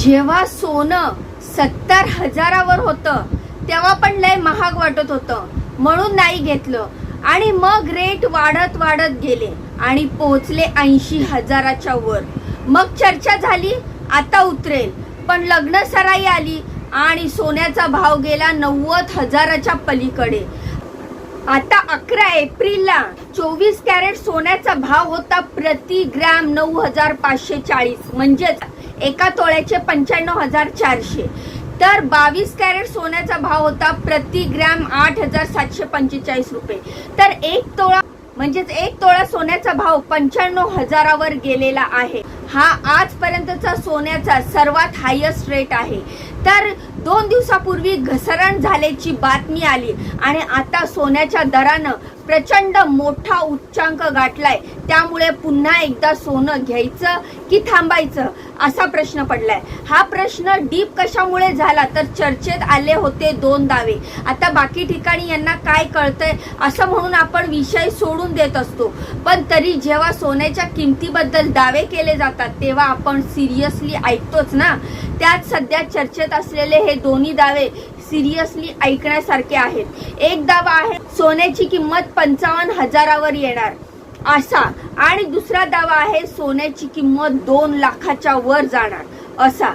जेव्हा सोनं सत्तर हजारावर होतं तेव्हा पण लय महाग वाटत होतं. म्हणून नाही घेतलं. आणि मग रेट वाढत वाढत गेले आणि पोहोचले ऐंशी हजाराच्या वर. मग चर्चा झाली आता उतरेल. पण लग्न सराई आली आणि सोन्याचा भाव गेला नव्वद हजाराच्या पलीकडे. आता अकरा एप्रिलला चोवीस कॅरेट सोन्याचा भाव होता प्रति ग्रॅम नऊ हजार पाचशे चाळीस. म्हणजेच एका तोळ्याचे पंच्याण्णव हजार चारशे. तर बावीस कॅरेट सोन्याचा भाव होता प्रति ग्रॅम आठ हजार सातशे पंचेचाळीस रुपये. तर एक तोळा म्हणजेच एक तोळा सोन्याचा भाव पंच्याण्णव हजारावर गेलेला आहे. हा आजपर्यंतचा सोन्याचा सर्वात हायस्ट रेट आहे. तर दोन दिवसापूर्वी घसरण झाल्याची बातमी आली आणि आता सोन्याच्या दरानं प्रचंड मोठा उच्चांक गाठलाय. त्यामुळे पुन्हा एकदा सोनं घ्यायचं की थांबायचं असा प्रश्न पडलाय. हा प्रश्न डीप कशामुळे झाला तर चर्चेत आले होते दोन दावे. आता बाकी ठिकाणी यांना काय कळतंय असं म्हणून आपण विषय सोडून देत असतो. पण तरी जेव्हा सोन्याच्या किमतीबद्दल दावे केले जातात तेव्हा आपण सिरियसली ऐकतोच ना. त्यात सध्या चर्चेत असलेले हे दोन्ही दावे सिरियसली ऐकण्यासारखे आहेत. एक दावा आहे सोन्याची किंमत पंचावन्न हजारावर येणार. असा. आणि दुसरा दावा आहे सोन्याची किंमत दोन लाखाच्या वर जाणार. असा.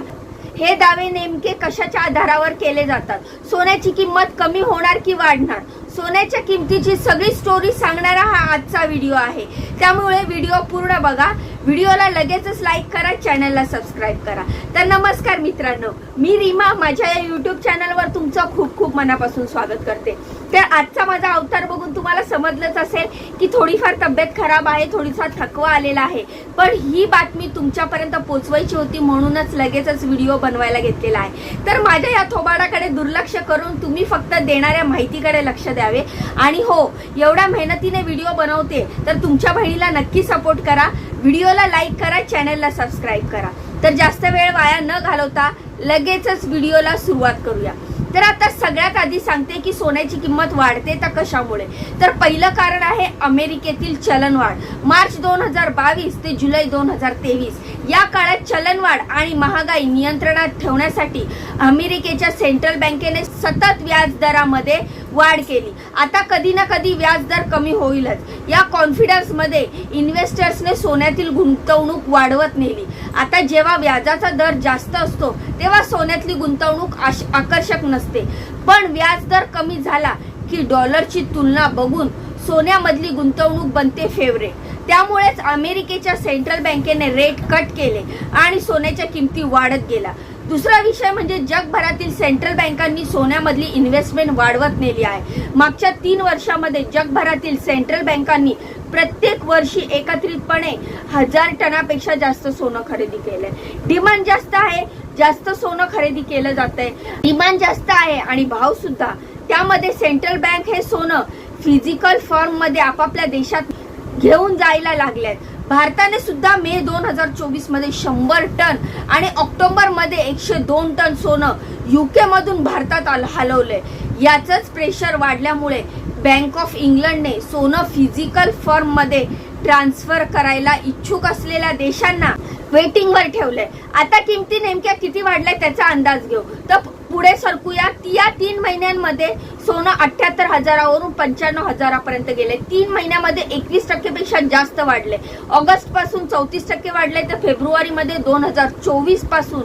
हे दावे नेमके कशाच्या आधारावर केले जातात? सोन्याची किंमत कमी होणार की वाढणार? सोन्याच्या किमतीची सगळी स्टोरी सांगणारा हा आजचा व्हिडिओ आहे. त्यामुळे व्हिडिओ पूर्ण बघा. व्हिडिओला लगेचच लाईक करा चॅनलला सबस्क्राईब करा. तर नमस्कार मित्रांनो मी रीमा माझ्या या युट्यूब चॅनलवर तुमचं खूप खूप मनापासून स्वागत करते. तर आजचा माझा अवतार बघून तुम्हाला समजलंच असेल की थोडीफार तब्येत खराब आहे थोडीफार थकवा आलेला आहे. पण ही बातमी तुमच्यापर्यंत पोचवायची होती म्हणूनच लगेचच व्हिडिओ बनवायला घेतलेला आहे. तर माझ्या या थोबाडाकडे दुर्लक्ष करून तुम्ही फक्त देणाऱ्या माहितीकडे लक्ष द्यावे. आणि हो एवढ्या मेहनतीने व्हिडिओ बनवते तर तुमच्या बहिणीला नक्की सपोर्ट करा. व्हिडिओला लाईक करा चॅनलला सबस्क्राईब करा. तर जास्त वेळ वाया न घालवता लगेचच व्हिडिओला सुरुवात करूया. तर आता सगळ्यात आधी सांगते की सोन्याची किंमत वाढते तर कशामुळे? तर पहिलं कारण आहे अमेरिकेतील चलनवाढ. मार्च दोन हजार बावीस ते जुलै दोन हजार तेवीस. या काळात चलनवाढ आणि महागाई नियंत्रणात ठेवण्यासाठी अमेरिकेच्या सेंट्रल बँकेने सतत व्याज दरामध्ये वाढ केली. आता कधी ना कधी व्याज दर कमी होईलच. या कॉन्फिडन्समध्ये इन्व्हेस्टर्सने सोन्यातील गुंतवणूक वाढवत नेली. आता जेव्हा व्याजाचा दर जास्त असतो तेव्हा सोन्यातली गुंतवणूक आश- आकर्षक नसते. पण व्याज दर कमी झाला की डॉलरची तुलना बघून सोन्यामधली गुंतवणूक बनते फेवरेट त्यामुळेच अमेरिकेच्या सेंट्रल बँकेने रेट कट केले आणि सोन्याच्या किमती वाढत गेला दुसरा विषय म्हणजे जगभरातील सेंट्रल बँकांनी सोन्यामधली इन्व्हेस्टमेंट वाढवत नेली आहे. मागच्या तीन वर्षामध्ये जगभरातील सेंट्रल बँकांनी प्रत्येक वर्षी एकत्रितपणे हजार टनापेक्षा जास्त सोनं खरेदी केलंय. डिमांड जास्त आहे जास्त सोनं खरेदी केलं जात आहे डिमांड जास्त आहे आणि भाव सुद्धा. त्यामध्ये सेंट्रल बँक हे सोनं फिजिकल फॉर्ममध्ये आपापल्या देशात घेऊन जायला लागल्यात भारताने सुद्धा मे दोन हजार चोवीसमध्ये शंभर टन आणि ऑक्टोबरमध्ये एकशे दोन टन सोनं युके मधून भारतात आल- हलवलंय. याचंच प्रेशर वाढल्यामुळे बँक ऑफ इंग्लंडने सोनं फिजिकल फर्ममध्ये ट्रान्सफर करायला इच्छुक असलेल्या देशांना वेटिंगवर ठेवलंय. आता किमती नेमक्या किती वाढल्या त्याचा अंदाज घेऊ. तर पुढे सरकूया. या तीन महिन्यांमध्ये सोनं अठ्याहत्तर हजारावरून पंच्याण्णव हजारापर्यंत गेले. तीन महिन्यामध्ये एकवीस टक्केपेक्षा जास्त वाढले. ऑगस्टपासून चौतीस टक्के वाढले तर फेब्रुवारीमध्ये दोन हजार चोवीसपासून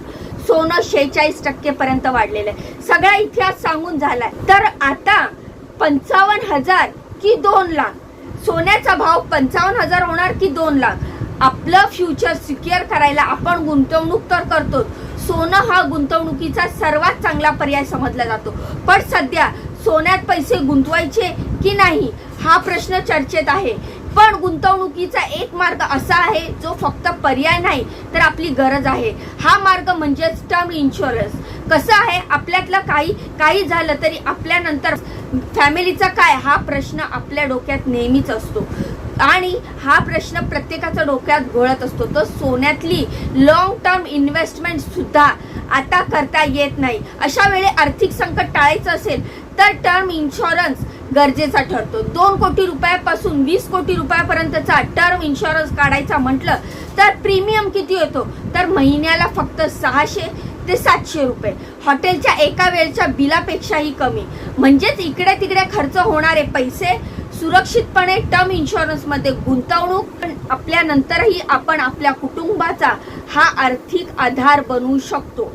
सोनं शेहेचाळीस टक्के पर्यंत वाढलेलं आहे. सगळा इतिहास सांगून झालाय. तर आता पंचावन्न हजार की दोन लाख? सोन्याचा भाव पंचावन्न हजार होणार की दोन लाख? आपलं फ्युचर सिक्युअर करायला आपण गुंतवणूक तर करतोच. सोनं हा गुंतवणुकीचा सर्वात चांगला पर्याय समजला जातो. पण सध्या सोन्यात पैसे गुंतवायचे की नाही हा प्रश्न चर्चेत आहे. पण गुंतवणुकीचा एक मार्ग असा आहे जो फक्त पर्याय नाही तर आपली गरज आहे. हा मार्ग म्हणजेच टर्म इन्शुरन्स. कसं आहे आपल्यातलं काही काही झालं तरी आपल्यानंतर फॅमिलीचा काय हा प्रश्न आपल्या डोक्यात नेहमीच असतो. आणि हा प्रश्न प्रत्येकाच्या डोक्यात घोळत असतो. तर सोन्यातली लॉंग टर्म इन्व्हेस्टमेंट सुद्धा आता करता येत नाही. अशा वेळी आर्थिक संकट टाळायचं असेल तर टर्म इन्शुरन्स गरजेचा ठरतो. दोन कोटी रुपयापासून वीस कोटी रुपयापर्यंतचा टर्म इन्शुरन्स काढायचा म्हटलं तर प्रीमियम किती येतो तर महिन्याला फक्त सहाशे ते सातशे रुपये. हॉटेलच्या एका वेळच्या बिलापेक्षाही कमी. म्हणजेच इकडे तिकडे खर्च होणारे पैसे सुरक्षितपणे टर्म इन्शुरन्समध्ये गुंतवणूक आपल्या आपल्यानंतरही आपण आपल्या कुटुंबाचा हा आर्थिक आधार बनवू शकतो.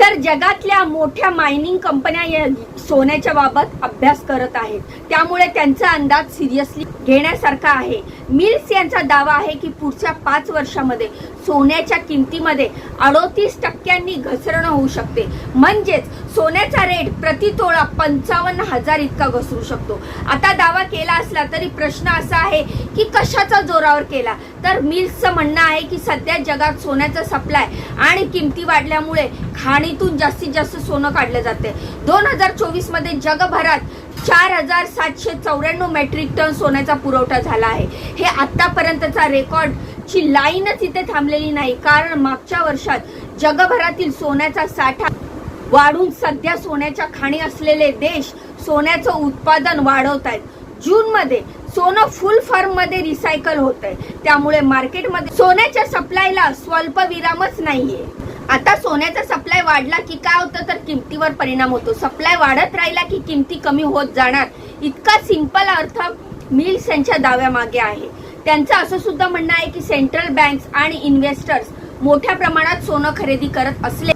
तर जगातल्या मोठ्या मायनिंग कंपन्या या सोन्याच्या बाबत अभ्यास करत आहेत. त्यामुळे त्यांचा अंदाज सिरियसली घेण्यासारखा आहे. मिल्स यांचा दावा आहे की पुढच्या पाच वर्षामध्ये सोन्याच्या किमतीमध्ये अडोतीस टक्क्यांनी घसरण होऊ शकते. म्हणजेच सोन्याचा रेट प्रति तोळा पंचावन्न हजार इतका घसरू शकतो. आता दावा केला असला तरी प्रश्न असा आहे की कशाचा जोरावर केला? तर मिल्सचं म्हणणं आहे की सध्या जगात सोन्याचा सप्लाय आणि किमती वाढल्यामुळे खाणीतून जास्तीत जास्त सोनं काढलं जाते दोन हजार चोवीसमध्ये जगभरात चार हजार सातशे चौऱ्याण्णव मेट्रिक टन सोन्याचा पुरवठा झाला आहे. हे आतापर्यंतचा रेकॉर्डची लाईनच इथे थांबलेली नाही. कारण मागच्या वर्षात जगभरातील सोन्याचा साठा वाढून सध्या सोन्याच्या खाणी असलेले देश सोन्याचं उत्पादन वाढवत आहेत. जून मध्ये सोनं फुल फॉर्ममध्ये रिसायकल होत आहे. त्यामुळे मार्केटमध्ये सोन्याच्या सप्लायला स्वल्प विरामच नाहीये. आता सोन्याचा सप्लाय वाढला की काय होतं तर किमतीवर परिणाम होतो. सप्लाय वाढत राहिला की किमती कमी होत जाणार. इतका सिंपल अर्थ मिल्स यांच्या दाव्यामागे आहे. त्यांचं असं सुद्धा म्हणणं आहे की सेंट्रल बँक्स आणि इन्व्हेस्टर्स मोठ्या प्रमाणात सोनं खरेदी करत असले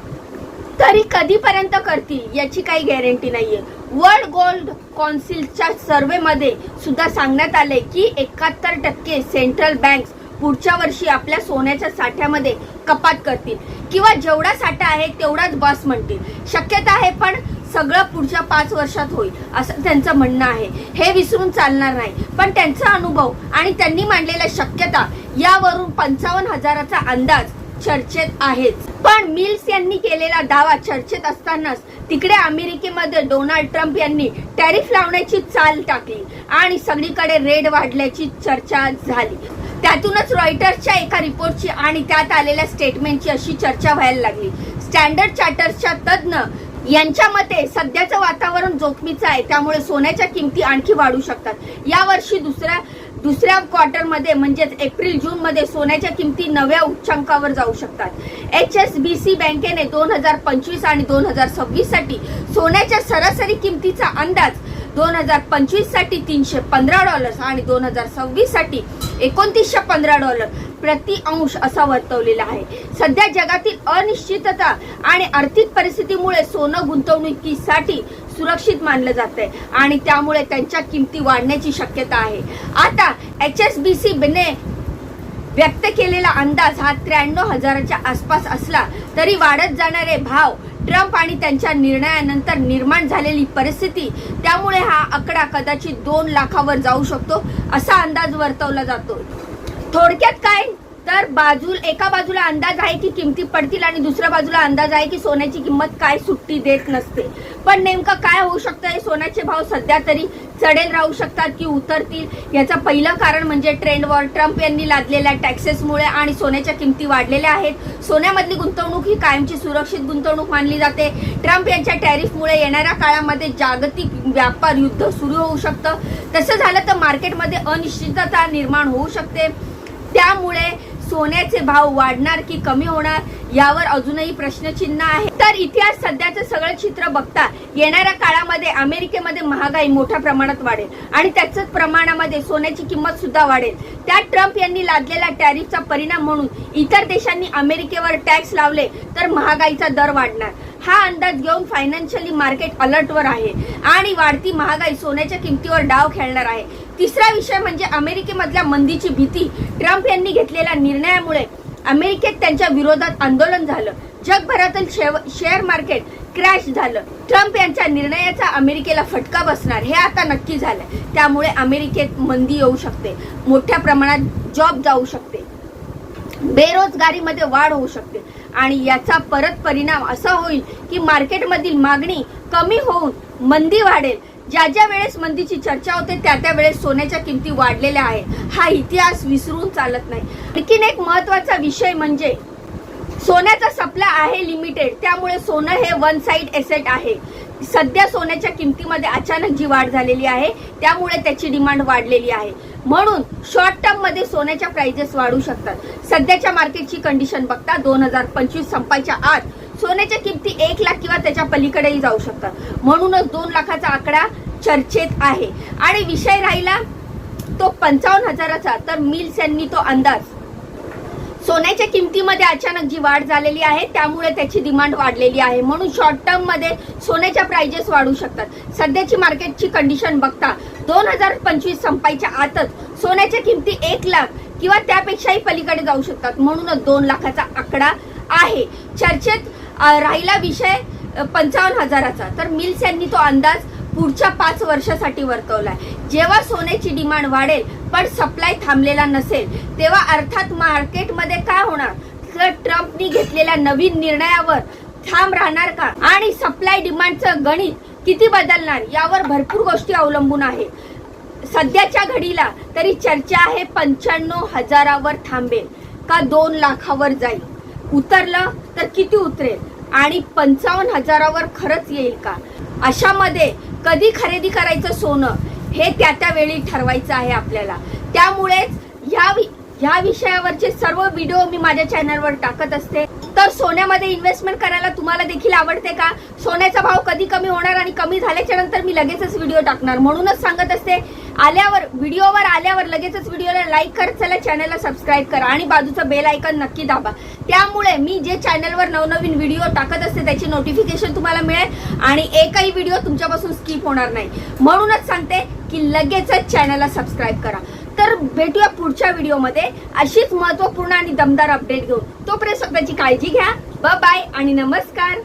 तरी कधीपर्यंत करतील याची काही गॅरंटी नाहीये. वर्ल्ड गोल्ड कौन्सिलच्या सर्वेमध्ये सुद्धा सांगण्यात आले की एकाहत्तर टक्के सेंट्रल बँक्स पुढच्या वर्षी आपल्या सोन्याच्या साठ्यामध्ये कपात करतील. किंवा जेवढा साठा आहे तेवढाच बस म्हणतील. शक्यता आहे पण सगळं पुढच्या पाच वर्षात होईल असं त्यांचं म्हणणं आहे. हे विसरून चालणार नाही. पण त्यांचा अनुभव आणि त्यांनी मांडलेल्या शक्यता यावरून पंचावन्न हजाराचा अंदाज चर्चेत आहेच. पण मिल्स यांनी केलेला दावा चर्चेत असतानाच तिकडे अमेरिकेमध्ये डोनाल्ड ट्रम्प यांनी टॅरिफ लावण्याची चाल टाकली आणि सगळीकडे रेड वाढल्याची चर्चा झाली. त्यातूनच रॉयटर्सच्या एका रिपोर्टची आणि त्यात आलेल्या स्टेटमेंटची अशी चर्चा व्हायला लागली. स्टँडर्ड चार्टर्सच्या तज्ज्ञ यांच्या मते सध्याचं वातावरण जोखमीचं आहे. त्यामुळे सोन्याच्या किमती आणखी वाढू शकतात. यावर्षी दुसऱ्या दुसऱ्या क्वार्टरमध्ये म्हणजेच एप्रिल जूनमध्ये सोन्याच्या किमती नव्या उच्चांकावर जाऊ शकतात. एच एस बी सी बँकेने दोन हजार पंचवीस आणि दोन हजार सव्वीससाठी सोन्याच्या सरासरी किमतीचा अंदाज दोन हजार पंचवीससाठी तीनशे पंधरा डॉलर्स आणि दोन हजार सव्वीससाठी साठी एकोणतीसशे पंधरा डॉलर प्रति अंश असा वर्तवलेला आहे. सध्या जगातील अनिश्चितता आणि आर्थिक परिस्थितीमुळे सोनं गुंतवणुकीसाठी सुरक्षित मानलं जात आहे आणि त्यामुळे त्यांच्या किमती वाढण्याची शक्यता आहे. आता एच एस बी सी बिने व्यक्त केलेला अंदाज हा त्र्याण्णव हजाराच्या आसपास असला तरी वाढत जाणारे भाव ट्रम्प आणि त्यांच्या निर्णयानंतर निर्माण झालेली परिस्थिती त्यामुळे हा आकडा कदाचित दोन लाखावर जाऊ शकतो असा अंदाज वर्तवला जातो. थोडक्यात काय? तर बाजू एका बाजूला अंदाज आहे की किमती पडतील आणि दुसऱ्या बाजूला अंदाज आहे की सोन्याची किंमत काय सुट्टी देत नसते. पण नेमकं काय होऊ शकतं? हे सोन्याचे भाव सध्या तरी चढेल राहू शकतात की उतरतील. याचं पहिलं कारण म्हणजे ट्रेंडवर ट्रम्प यांनी लादलेल्या टॅक्सेसमुळे आणि सोन्याच्या किमती वाढलेल्या आहेत. सोन्यामधली गुंतवणूक ही कायमची सुरक्षित गुंतवणूक मानली जाते. ट्रम्प यांच्या टॅरिफमुळे येणाऱ्या काळामध्ये जागतिक व्यापार युद्ध सुरू होऊ शकतं. तसं झालं तर मार्केटमध्ये अनिश्चितता निर्माण होऊ शकते. त्यामुळे सोन्याचे भाव वाढणार की कमी होणार यावर अजूनही प्रश्नचिन्ह आहे. तर इतिहास सध्याचं सगळं चित्र बघता येणाऱ्या काळामध्ये अमेरिकेमध्ये महागाई मोठ्या प्रमाणात वाढेल आणि त्याच प्रमाणामध्ये सोन्याची किंमत सुद्धा वाढेल. त्यात ट्रम्प यांनी लादलेल्या टॅरिफचा परिणाम म्हणून इतर देशांनी अमेरिकेवर टॅक्स लावले तर महागाईचा दर वाढणार. हा अंदाज घेऊन फायनान्शियली मार्केट अलर्टवर आहे आणि वाढती महागाई सोन्याच्या किमतीवर डाव खेळणार आहे. तिसरा विषय म्हणजे अमेरिकेमधल्या मंदीची भीती. ट्रम्प यांनी घेतलेल्या निर्णयामुळे अमेरिकेत त्यांच्या विरोधात आंदोलन झालं. जगभरातील शेव- शेअर मार्केट क्रॅश झालं. ट्रम्प यांच्या निर्णयाचा अमेरिकेला फटका बसणार हे आता नक्की झालंय. त्यामुळे अमेरिकेत मंदी येऊ शकते. मोठ्या प्रमाणात जॉब जाऊ शकते. बेरोजगारीमध्ये वाढ होऊ शकते. आणि याचा परत परिणाम असा होईल की मार्केटमधील मागणी कमी होऊन मंदी वाढेल. ज्या ज्या वेळेस मंदीची चर्चा होते त्या त्या वेळेस सोन्याच्या किमती वाढलेल्या आहेत. हा इतिहास विसरून चालत नाही. आणखीन एक महत्त्वाचा विषय म्हणजे सोन्याचा सप्लाय आहे लिमिटेड त्यामुळे सोनं हे वन साईड एसेट आहे. सध्या सोन्याच्या किमतीमध्ये अचानक जी वाढ झालेली आहे त्यामुळे त्याची डिमांड वाढलेली आहे. म्हणून शॉर्ट टर्ममध्ये सोन्याच्या प्राइजेस वाढू शकतात. सध्याच्या मार्केटची कंडिशन बघता दोन हजार पंचवीस संपायच्या आत सोन्याच्या किमती एक लाख किंवा त्याच्या पलीकडेही जाऊ शकतात. म्हणूनच दोन लाखाचा आकडा चर्चेत आहे. आणि विषय राहिला तो पंचावन्न हजाराचा तर मिल्स यांनी तो अंदाज. सोन्याच्या किमतीमध्ये अचानक जी वाढ झालेली आहे त्यामुळे त्याची डिमांड वाढलेली आहे. म्हणून शॉर्ट टर्ममध्ये सोन्याच्या प्राइजेस वाढू शकतात. सध्याची मार्केटची कंडिशन बघता दोन हजार पंचवीस संपायच्या आतच सोन्याच्या किमती एक लाख किंवा त्यापेक्षाही पलीकडे जाऊ शकतात. म्हणूनच दोन लाखाचा आकडा आहे. चर्चेत राहिला विषय पंचावन्न हजाराचा. तर मिल्स यांनी तो अंदाज पुढच्या पाच वर्षासाठी वर्तवलाय. जेव्हा सोन्याची डिमांड वाढेल पण सप्लाय थांबलेला नसेल तेव्हा अर्थात मार्केटमध्ये काय होणार? तर ट्रम्पनी घेतलेल्या नवीन निर्णयावर थांब राहणार का? आणि सप्लाय डिमांडचं गणित किती बदलणार? यावर भरपूर गोष्टी अवलंबून आहे. सध्याच्या घडीला तरी चर्चा आहे पंच्याण्णव हजारावर थांबेल का दोन लाखावर जाईल? उतरलं तर किती उतरेल? आणि पंचावन्न हजारावर खरंच येईल का? अशामध्ये कधी खरेदी करायचं सोनं? हे त्या त्या वेळी ठरवायचं आहे आपल्याला. त्यामुळेच ह्या वि- ह्या विषयावरचे सर्व व्हिडिओ मी माझ्या चॅनलवर टाकत असते. तर सोन्यामध्ये इन्व्हेस्टमेंट करायला तुम्हाला देखील आवडते का? सोन्याचा भाव कधी कमी होणार आणि कमी झाल्याच्यानंतर मी लगेचच व्हिडिओ टाकणार. म्हणूनच सांगत असते आल्यावर व्हिडिओवर आल्यावर लगेचच व्हिडिओला लाईक करत चला चॅनलला सबस्क्राईब करा आणि बाजूचं बेल आयकन नक्की दाबा. त्यामुळे मी जे चॅनलवर नवनवीन व्हिडिओ टाकत असते त्याची नोटिफिकेशन तुम्हाला मिळेल आणि एकही व्हिडिओ तुमच्यापासून स्किप होणार नाही. म्हणूनच सांगते की लगेचच चॅनलला सबस्क्राईब करा. तर भेटूया पुढच्या व्हिडिओमध्ये. अशीच महत्त्वपूर्ण आणि दमदार अपडेट घेऊन. तोपर्यंत स्वतःची काळजी घ्या. ब बाय आणि नमस्कार.